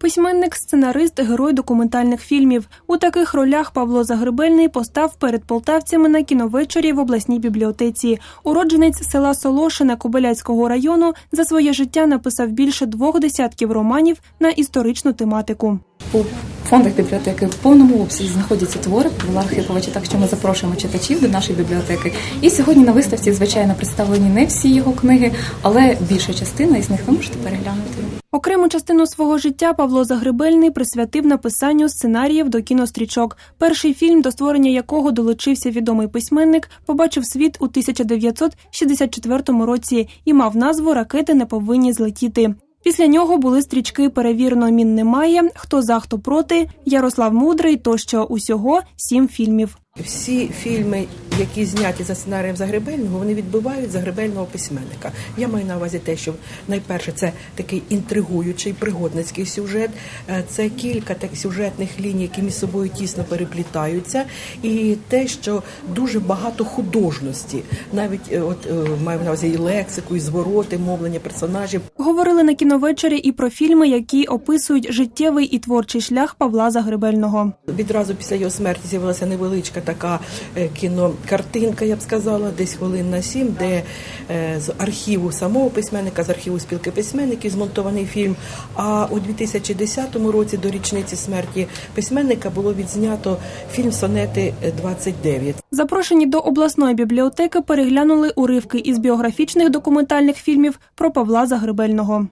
Письменник, сценарист, герой документальних фільмів. У таких ролях Павло Загребельний постав перед полтавцями на кіновечорі в обласній бібліотеці. Уродженець села Солошина Кобиляцького району за своє життя написав більше двох десятків романів на історичну тематику. У фондах бібліотеки в повному обсязі знаходяться твори Павла Архиповича, так що ми запрошуємо читачів до нашої бібліотеки. І сьогодні на виставці, звичайно, представлені не всі його книги, але більша частина із них ви можете переглянути. Окрему частину свого життя Павло Загребельний присвятив написанню сценаріїв до кінострічок. Перший фільм, до створення якого долучився відомий письменник, побачив світ у 1964 році і мав назву Ракети не повинні злетіти. Після нього були стрічки Перевірено мін немає, хто за хто проти, Ярослав Мудрий тощо усього сім фільмів. Всі фільми, які зняті за сценарієм Загребельного, вони відбивають загребельного письменника. Я маю на увазі те, що найперше це такий інтригуючий пригодницький сюжет. Е, Це кілька так сюжетних ліній, які між собою тісно переплітаються, і те, що дуже багато художності, навіть е, от е, маю на увазі і лексику, і звороти, мовлення персонажів. Говорили на кіновечері і про фільми, які описують життєвий і творчий шлях Павла Загребельного. Відразу після його смерті з'явилася невеличка така е, кінокартинка, я б сказала, десь хвилин на сім, де е, з архіву самого письменника, з архіву спілки письменників змонтований фільм. А у 2010 році до річниці смерті письменника було відзнято фільм Сонети 29. Запрошені до обласної бібліотеки переглянули уривки із біографічних документальних фільмів про Павла Загребельного.